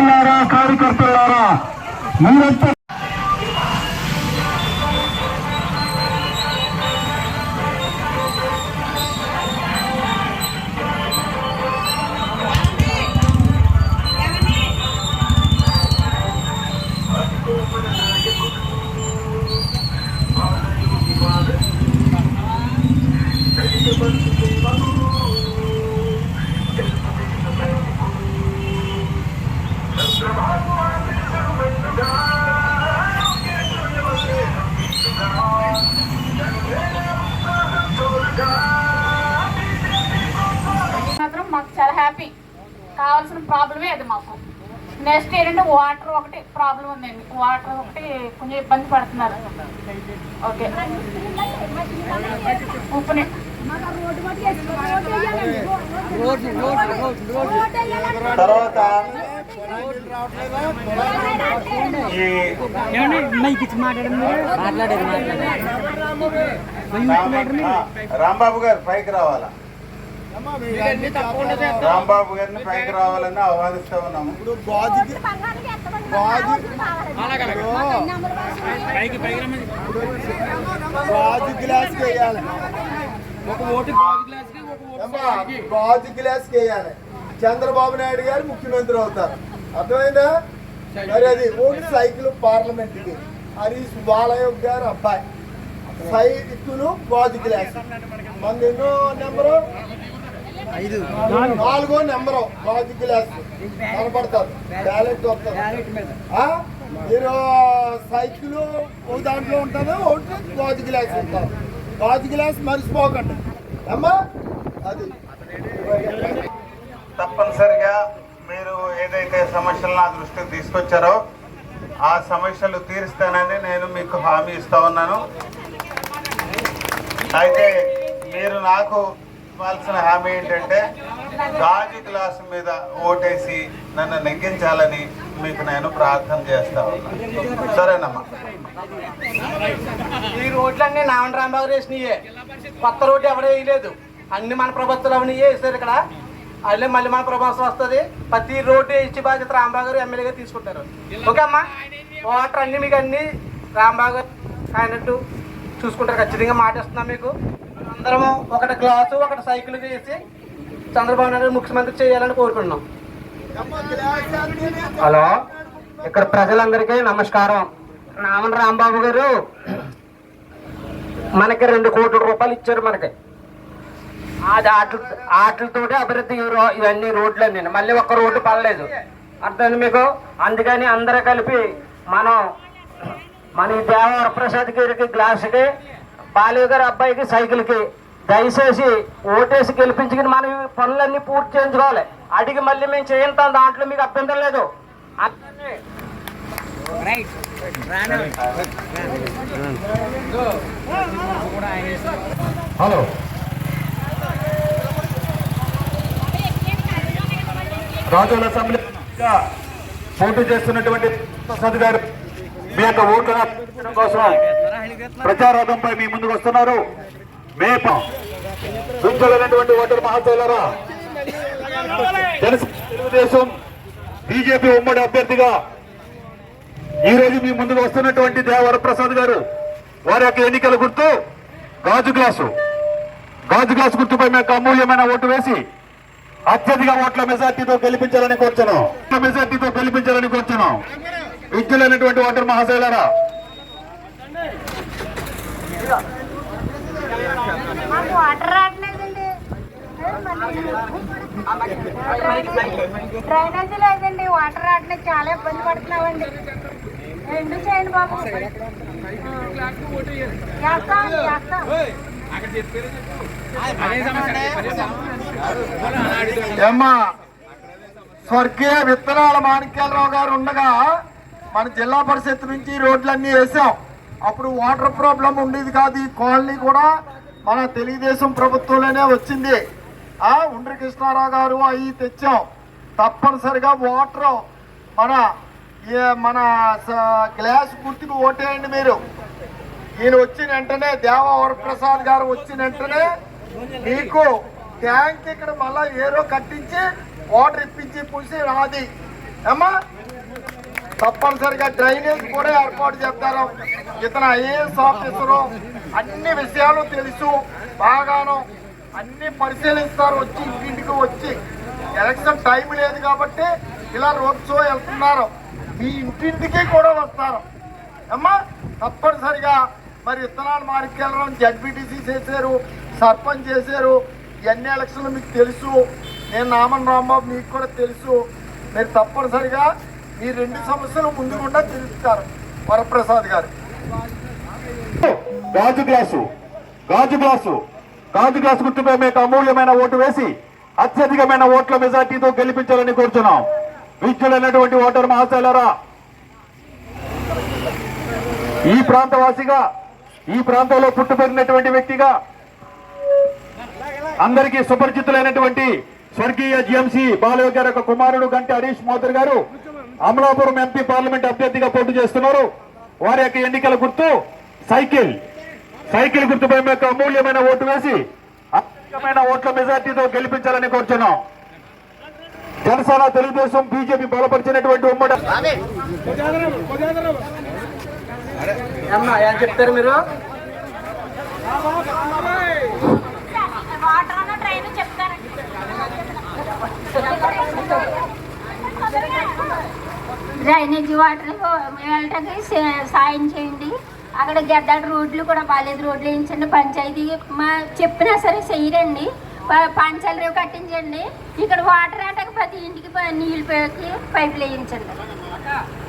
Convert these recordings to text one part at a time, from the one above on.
నాయకులారా కార్యకర్తలారా? మీరంతా నెక్స్ట్ ఏంటంటే వాటర్ ఒకటి ప్రాబ్లం ఉందండి వాటర్ ఒకటి కొంచెం ఇబ్బంది పడుతున్నారు. ఓకే ఉప్పు తర్వాత ఈ రామ్- రాంబాబు గారు పైకి రావాలా? రాంబాబు గారిని పైకి రావాలని ఆహ్వానిస్తా ఉన్నాము. ఇప్పుడు గాజుకి గాజు గ్లాస్ వేయాలి. ఒక ఓటు గాజు గ్లాస్ గాజు వేయాలి. చంద్రబాబు నాయుడు గారు ముఖ్యమంత్రి అవుతారు. అర్థమైందా? మరి అది ఓటు సైకిల్ పార్లమెంట్కి హరీష్ బాలయ్య గారు అబ్బాయి. సైకిల్ గాజు గ్లాస్. మన ఎన్నో నెంబరు? నాలుగో. నెంబరు. గాజు గ్లాస్ కనపడతారు. బ్యాలెట్ వస్తుంది. ఆ? మీరు సైకిల్ ఓ దాంట్లో ఉంటుంది ఒకటి గాజు గ్లాస్ ఉంటారు. గాజు గ్లాస్ మర్చిపోకండి. అమ్మా? అది. తప్పనిసరిగా మీరు ఏదైతే సమస్యలు నా దృష్టికి తీసుకొచ్చారో ఆ సమస్యలు తీరుస్తానని నేను మీకు హామీ ఇస్తా ఉన్నాను. అయితే మీరు నాకు ఇవ్వాల్సిన హామీ ఏంటంటే గాజు గ్లాసు మీద ఓటేసి నన్ను నెగ్గించాలని మీకు నేను ప్రార్థన చేస్తా ఉన్నాను సరేనమ్మా. ఈ రోడ్లన్నీ నావన్ రాంబాబు వేసినయే కొత్త రోడ్డు ఎవరు వేయలేదు. అన్ని మన ప్రభుత్వాలు అవన్నీ వేసారు ఇక్కడ. అదే మళ్ళీ మన ప్రభుత్వం వస్తుంది. ప్రతి రోడ్డు ఇచ్చి బాధ్యత రాంబాబు గారు ఎమ్మెల్యేగా తీసుకుంటారు. ఓకే అమ్మా? వాటర్ అన్ని మీకు అన్ని రాంబాబు గారు అయినట్టు చూసుకుంటారు. ఖచ్చితంగా మాట ఇస్తున్నాం మీకు. అందరం ఒకటి గ్లాసు ఒకటి సైకిల్ వేసి చంద్రబాబు నాయుడు ముఖ్యమంత్రి చేయాలని కోరుకుంటున్నాం. హలో ఇక్కడ ప్రజలందరికీ నమస్కారం. నామన్ రాంబాబు గారు మనకి రెండు కోట్ల రూపాయలు ఇచ్చారు మనకి. అది ఆటలు ఆటలతోటి అభివృద్ధి ఇవన్నీ రోడ్లు అన్నీ మళ్ళీ ఒక్క రోడ్డు పడలేదు. అర్థమైంది మీకు? అందుకని అందరూ కలిపి మనం మన ఈ దేవ ప్రసాద్ గారికి గ్లాసుకి బాలయ్య గారి అబ్బాయికి సైకిల్కి. దయచేసి ఓటేసి గెలిపించుకుని మనం పనులన్నీ పూర్తి చేయించుకోవాలి. అడిగి మళ్ళీ మేము చేయించాం దాంట్లో మీకు అభ్యంతరం లేదు. హలో. రాజుల అసెంబ్లీ పోటీ చేస్తున్నటువంటి ప్రసాద్ గారు మీ యొక్క ఓట్ల కోసం ప్రచారార్థంపై మీ ముందుకు వస్తున్నారు. మేప. వించలేనటువంటి ఓటర్ మహాశైలరా. తెలుగుదేశం బీజేపీ ఉమ్మడి అభ్యర్థిగా ఈ రోజు మీ ముందుకు వస్తున్నటువంటి దేవర ప్రసాద్ గారు వారి యొక్క ఎన్నికల గుర్తు గాజు గ్లాసు. గాజు గ్లాసు గుర్తుపై మీకు అమూల్యమైన ఓటు వేసి అత్యధిక ఓట్ల మెజార్టీతో గెలిపించాలని కోరుచున్నాం. మెజార్టీతో గెలిపించాలని కోరుచున్నాం. విద్యులైనటువంటి ఓటర్ మహాశైలరా. డ్రైనేజీ లేదండి వాటర్ రావట్లేదు చాలా ఇబ్బంది పడుతున్నామండి. రెండు చేయండి బాబు. చేస్తాం చేస్తాం. స్వర్గీయ విత్తనాల మాణిక్యాలరావు గారు ఉండగా మన జిల్లా పరిషత్ నుంచి రోడ్లన్నీ వేసాం. అప్పుడు వాటర్ ప్రాబ్లం ఉండేది కాదు. ఈ కాలనీ కూడా మన తెలుగుదేశం ప్రభుత్వంలోనే వచ్చింది. ఆ ఉండ్రి కృష్ణారావు గారు అవి తెచ్చాం. తప్పనిసరిగా వాటర్ మన ఏ- మన స- గ్లాస్ గుర్తుకు ఓటేయండి మీరు. ఈయన వచ్చిన వెంటనే దేవ వరప్రసాద్ గారు వచ్చిన వెంటనే మీకు ట్యాంక్ ఇక్కడ మళ్ళా ఏరో కట్టించి వాటర్ ఇప్పించి పూసి రాది. అమ్మా తప్పనిసరిగా డ్రైనేజ్ కూడా ఏర్పాటు చేస్తారు. ఇతను ఐఏఎస్ ఆఫీసరు. అన్ని విషయాలు తెలుసు. బాగాను అన్ని పరిశీలిస్తారు. వచ్చి ఇంటింటికి వచ్చి ఎలక్షన్ టైం లేదు కాబట్టి ఇలా రోడ్ షో వెళ్తున్నారు. మీ ఇంటింటికి కూడా వస్తారు. అమ్మా తప్పనిసరిగా మరి విత్తనాలు మార్కెళ్ళడం జడ్పీటీసీ చేశారు సర్పంచ్ చేశారు. ఎన్ని ఎలక్షన్లు మీకు తెలుసు. నేను నామన్ రాంబాబు మీకు కూడా తెలుసు. మీరు తప్పనిసరిగా ఈ రెండు సమస్యలు ముందుకుండా తెలుస్తారు వరప్రసాద్ గారు. గాజు గ్లాసు గాజు గ్లాసు గాజు గ్లాసు గుర్తుపై మీకు అమూల్యమైన ఓటు వేసి అత్యధికమైన ఓట్ల మెజార్టీతో గెలిపించాలని కోరుచున్నాం. విద్యుడైనటువంటి ఓటర్ మహాశైలరా ఈ ప్రాంతవాసిగా ఈ ప్రాంతంలో పుట్టుపెరిగినటువంటి వ్యక్తిగా అందరికీ సుపరిచితులైనటువంటి స్వర్గీయ జిఎంసి బాలయ్య కుమారుడు గంటి హరీష్ మోదర్ గారు అమలాపురం ఎంపీ పార్లమెంట్ అభ్యర్థిగా పోటీ చేస్తున్నారు. వారి యొక్క ఎన్నికల గుర్తు సైకిల్. సైకిల్ గుర్తుపై యొక్క అమూల్యమైన ఓటు వేసి అత్యధికమైన ఓట్ల మెజార్టీతో గెలిపించాలని కోరుతున్నాం జనసేన తెలుగుదేశం బీజేపీ బలపరిచినటువంటి ఉమ్మడి చెప్తారు మీరు? చెప్తారండి డ్రైనేజ్ వాటర్ వెళ్ళటానికి సాయం చేయండి. అక్కడ గెడ్డల రోడ్లు కూడా బాగాలేదు రోడ్లు వేయించండి పంచాయతీ మా చెప్పినా సరే చేయరండి. ప- పంచాలు రేవు కట్టించండి. ఇక్కడ వాటర్ ఆటకు ప్రతి ఇంటికి నీళ్ళు పోయి పైపులు వేయించండి.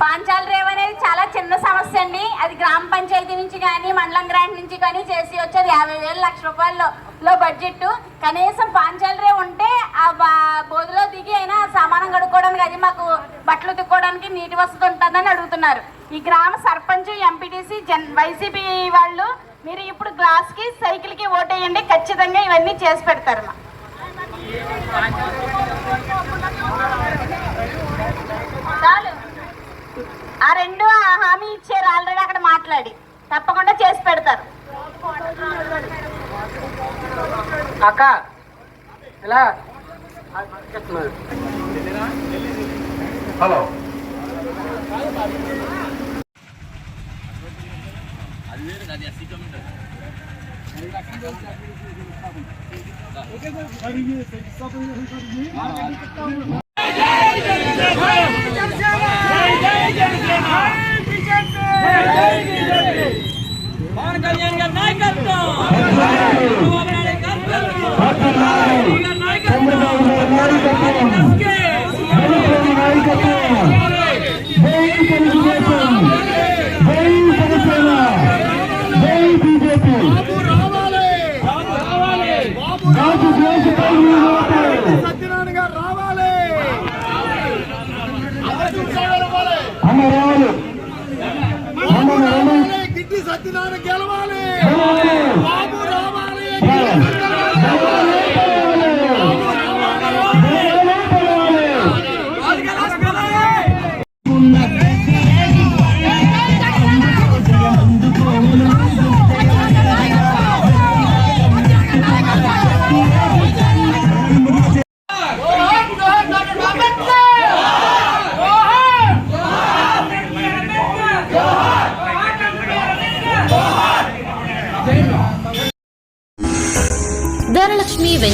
పాంచాల రేవ్ అనేది చాలా చిన్న సమస్య అండి. అది గ్రామ పంచాయతీ నుంచి కానీ మండలం గ్రాంట్ నుంచి కానీ చేసి వచ్చేది యాభై వేలు లక్ష రూపాయల్లో బడ్జెట్ కనీసం పాంచాల రేవ్ ఉంటే ఆ బా- బోధులో దిగి అయినా సామానం కడుక్కోవడానికి అది మాకు బట్టలు ఉతుక్కోవడానికి నీటి వసతి ఉంటుందని అడుగుతున్నారు. ఈ గ్రామ సర్పంచ్ ఎంపీటీసీ జన్ వైసీపీ వాళ్ళు మీరు ఇప్పుడు గ్లాస్కి సైకిల్కి ఓటేయండి ఖచ్చితంగా ఇవన్నీ చేసి పెడతారు మా. చాలు. ఆ రెండు ఆ హామీ ఇచ్చారు ఆల్రెడీ అక్కడ మాట్లాడి. తప్పకుండా చేసి పెడతారు. అక్క ఇలా చెప్తున్నారు. హలో పవన్ కళ్యాణ్ గారి నాయకత్వం ಹದಿನಾರು ಗೆಲುವಾಲಿ